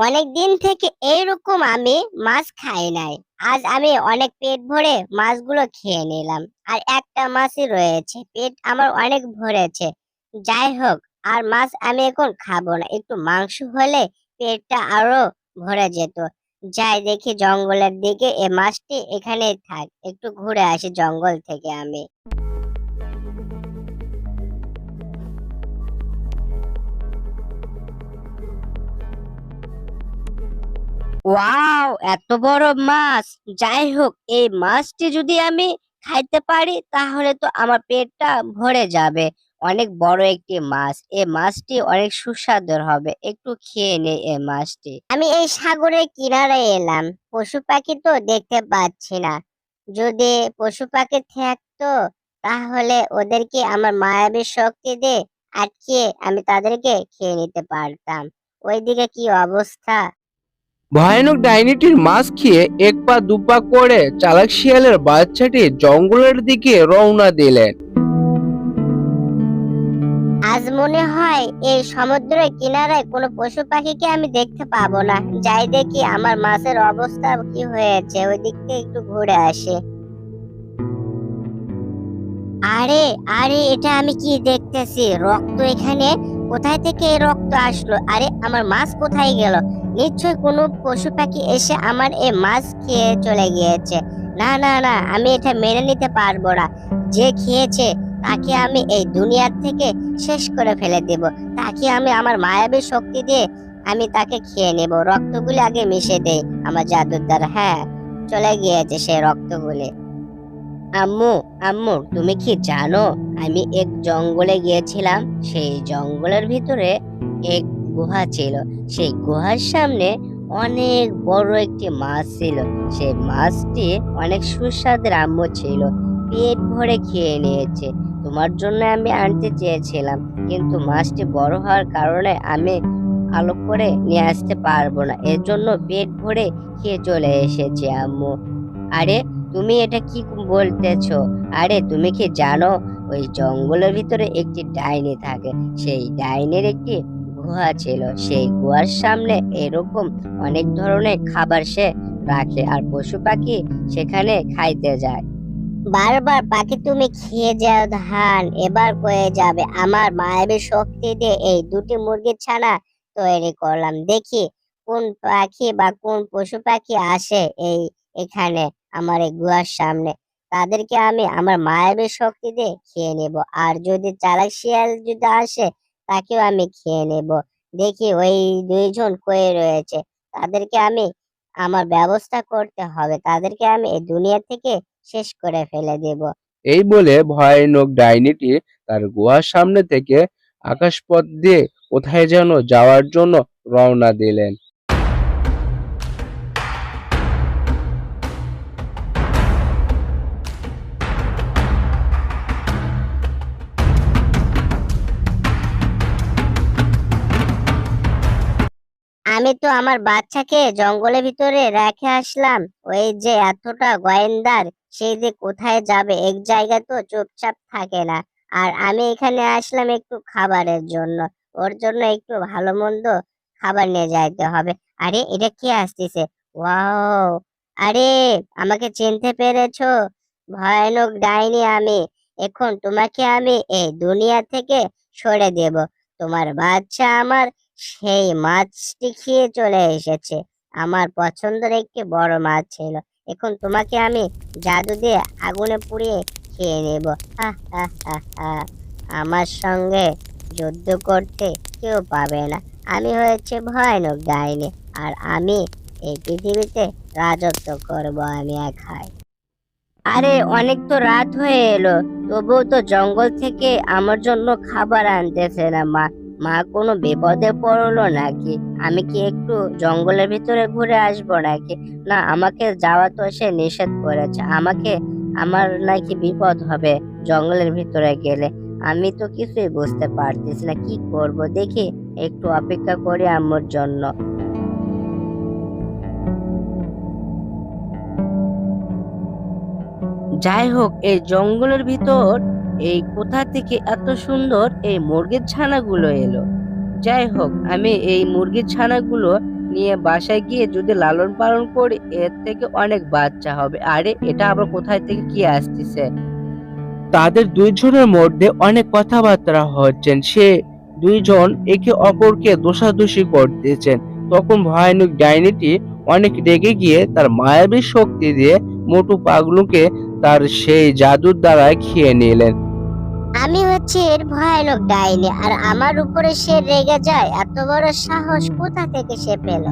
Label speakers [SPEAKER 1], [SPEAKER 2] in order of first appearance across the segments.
[SPEAKER 1] অনেক দিন থেকে এইরকম আমি মাছ খাই নাই। আজ আমি অনেক পেট ভরে মাছগুলো খেয়ে নিলাম। আর একটা মাছই রয়েছে, পেট আমার অনেক ভরেছে। যাই হোক, আর মাছ আমি এখন খাব না। একটু মাংস হলে পেটটা আরও ভরে যেত। যাই দেখি জঙ্গলের দিকে এ মাছটি এখানেই থাক। একটু ঘুরে আসি জঙ্গল থেকে আমি। ওয়াও, এত বড় মাছ। যাই হোক এই মাছটি যদি আমি খাইতে পারি, তাহলে তো আমার পেটটা ভরে যাবে। অনেক বড় একটি মাছ। এই মাছটি অনেক সুস্বাদু হবে। একটু খেয়ে নেই এই মাছটি। আমি এই সাগরের কিনারে এলাম। পশু পাখি তো দেখতে পাচ্ছি না। যদি পশু পাখি থাকতো, তাহলে ওদেরকে আমার মায়াবী শক্তি দিয়ে আটকে আমি তাদেরকে খেয়ে নিতে পারতাম। ওইদিকে কি অবস্থা?
[SPEAKER 2] ভয়ানক ডাইনিটির মাছ খেয়ে এক পা দুপা করে চালাক শিয়ালের বাচ্চাটি জঙ্গলের দিকে রওনা দিলেন।
[SPEAKER 1] আজ মনে হয় এই সমুদ্রের কিনারায় কোনো পশু পাখিকে আমি দেখতে পাবো না। যাই দেখি আমার মাছের অবস্থা কি হয়েছে ওই দিক থেকে একটু ঘুরে আসে। আরে আরে, এটা আমি কি দেখতেছি? রক্ত এখানে? কোথায় থেকে এই রক্ত আসলো? আরে, আমার মাছ কোথায় গেল? নিশ্চয় কোনো পশু পাখি এসে আমার এ মাছ খেয়ে চলে গিয়েছে। না না না, আমি এটা মেনে নিতে পারব না। যে খেয়েছে, তাকে আমি এই দুনিয়ার থেকে শেষ করে ফেলে দেব। তাকে আমি আমার মায়াবী শক্তি দিয়ে আমি তাকে খেয়ে নেব। রক্তগুলি আগে মিশে দেই, আমার জাদুর দ্বারা। হ্যাঁ চলে গিয়েছে সেই রক্তগুলি। আম্মু আম্মু, তুমি কি জানো, আমি এক জঙ্গলে গিয়েছিলাম। সেই জঙ্গলের ভিতরে এক গুহা ছিল। সেই গুহার সামনে অনেক বড় একটি মাছ ছিল। সেই মাছটি অনেক সুস্বাদের আম্মু ছিল। পেট ভরে খেয়ে নিয়েছে। তোমার জন্য আমি আনতে চেয়েছিলাম, কিন্তু মাছটি বড় হওয়ার কারণে আমি আলো করে নিয়ে আসতে পারব না। এর জন্য পেট ভরে খেয়ে চলে এসেছে আম্মু। আরে, তুমি এটা কি বলতেছো? আরে, তুমি কি জানো? ওই জঙ্গলের ভিতরে একটি ডাইনি থাকে। সেই ডাইনির একটি গুহা ছিল। সেই গুহার সামনে এরকম অনেক ধরনের খাবার সে রাখে আর পশু পাখি সেখানে খাইতে যায়। বারবার পাখি, তুমি খেয়ে যাও ধান, এবার কয়ে যাবে। আমার মায়াবী শক্তি দিয়ে এই দুটি মুরগির ছানা তৈরি করলাম। দেখি কোন পাখি বা কোন পশু পাখি আসে এই এখানে, আমার এই গুহার সামনে। তাদেরকে আমি আমার মায়ের শক্তি দিয়ে খেয়ে নেব। আর যদি চালাক শিয়াল যদি আসে তাকেও আমি খেয়ে নেব। দেখি ওই দুইজন কয়ে রয়েছে? তাদেরকে আমি, আমার ব্যবস্থা করতে হবে। তাদেরকে আমি এই দুনিয়া থেকে শেষ করে ফেলে দেব।
[SPEAKER 2] এই বলে ভয়ানক ডাইনিটি তার গুহার সামনে থেকে আকাশপথ দিয়ে কোথায় যেন যাওয়ার জন্য রওনা দিলেন।
[SPEAKER 1] আমি তো আমার বাচ্চাকে জঙ্গলের ভিতরে রেখে আসলাম। ওই যে এতটা গোয়েন্দার সেই যে কোথায় যাবে এক জায়গায় তো চুপচাপ থাকে না। আর আমি এখানে আসলাম একটু খাবারের জন্য। ওর জন্য একটু ভালো মন্দ খাবার নিয়ে যাইতে হবে। আরে, এটা কে আসতেছে? ওয়াও! আরে, আমাকে চিনতে পেরেছ? ভয়ানক ডাইনি আমি। এখন তোমাকে আমি এই দুনিয়া থেকে সরে দেব। তোমার বাচ্চা আমার সেই মাছটি খেয়ে চলে এসেছে। আমার পছন্দের একটি বড় মাছ ছিল। এখন তোমাকে আমি জাদু দিয়ে আগুনে পুড়িয়ে খেয়ে নেব। আমার সঙ্গে যুদ্ধ করতে কেউ পাবে না। আমি হয়েছে ভয়ানক ডাইনি আর আমি এই পৃথিবীতে রাজত্ব করব আমি একাই। আরে, অনেক তো রাত হয়ে এলো। তবুও তো জঙ্গল থেকে আমার জন্য খাবার আনতেছে না মা। মা কোনো বিপদে পড়ল নাকি? আমি কি একটু জঙ্গলের ভিতরে ঘুরে আসব নাকি? না, আমাকে যাওয়া তো সে নিষেধ করেছে। আমাকে, আমার নাকি বিপদ হবে জঙ্গলের ভিতরে গেলে। আমি তো কিছুই বুঝতে পারতেছি না, কি করব? দেখি, একটু অপেক্ষা করি আম্মুর জন্য।
[SPEAKER 2] যাই হোক, এই জঙ্গলের ভিতর এই কোথা থেকে এত সুন্দর এই মুরগির ছানাগুলো এলো? যাই হোক, আমি এই মুরগির ছানাগুলো
[SPEAKER 3] নিয়ে বাসায় গিয়ে যদি লালন পালন করি, এর থেকে অনেক বাচ্চা হবে। আরে, এটা আবার কোথায় থেকে কি আসতেছে?
[SPEAKER 2] তাদের দুইজনের মধ্যে অনেক কথাবার্তা হচ্ছেন। সে দুইজন একে অপরকে দোষাদোষি করতেছেন। তখন ভয়ানক ডাইনিটি অনেক রেগে গিয়ে তার মায়াবী শক্তি দিয়ে মোটু পাগলুকে তার সেই জাদুর দ্বারা খেয়ে নিলেন।
[SPEAKER 1] আমি হচ্ছে এর ভয়ানক ডাইনি, আর আমার উপরে সে রেগে যায়, এত বড় সাহস কোথা থেকে সে পেল?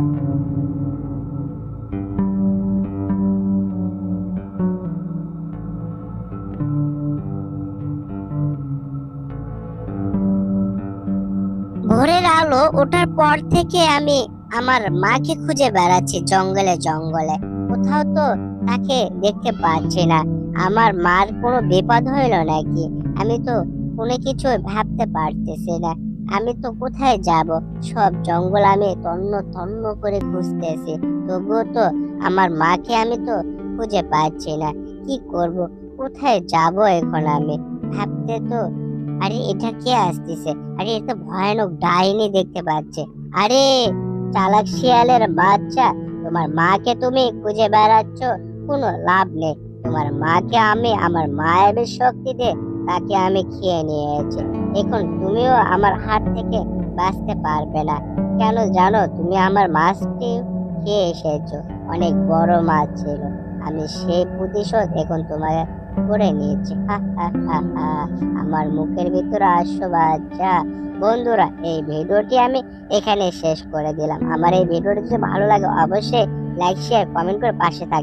[SPEAKER 1] ভোরের আলো ওঠার পর থেকে আমি আমার মাকে খুঁজে বেড়াচ্ছি জঙ্গলে জঙ্গলে। কোথাও তো তাকে দেখতে পাচ্ছি না। আমার মার কোনো বিপদ হইল নাকি? আমি তো কোনো কিছু ভাবতে পারতেছি না। আমি তো কোথায় যাব? সব জঙ্গল আমি তন্ন তন্ন করে খুঁজতেছি। তবুও তো আমার মাকে আমি তো খুঁজে পাচ্ছি না। কি করব? কোথায় যাব এখন আমি? ভাবতে তো আরে এটা কে আসতেছে? আরে এটা ভয়ানক ডাইনি দেখতে পাচ্ছে। আরে চালাক শিয়ালের বাচ্চা, তোমার মাকে তুমি খুঁজে বেড়াচ্ছ? কোনো লাভ নেই। তোমার মাকে আমি, আমার মায়ের শক্তি দিয়ে তাকে আমি খেয়ে নিয়েছি। এখন তুমিও আমার হাত থেকে বাঁচতে পারবে না। কেন জানো, তুমি আমার মাছটি খেয়ে এসেছ। অনেক বড় মাছ ছিল। আমি সেই প্রতিশোধ এখন তোমার করে নিয়েছি। আমার মুখের ভিতরে আসো বাচ্চা বন্ধুরা, এই ভিডিওটি আমি এখানে শেষ করে দিলাম। আমার এই ভিডিওটি যদি ভালো লাগে, অবশ্যই লাইক শেয়ার কমেন্ট করে পাশে থাকবে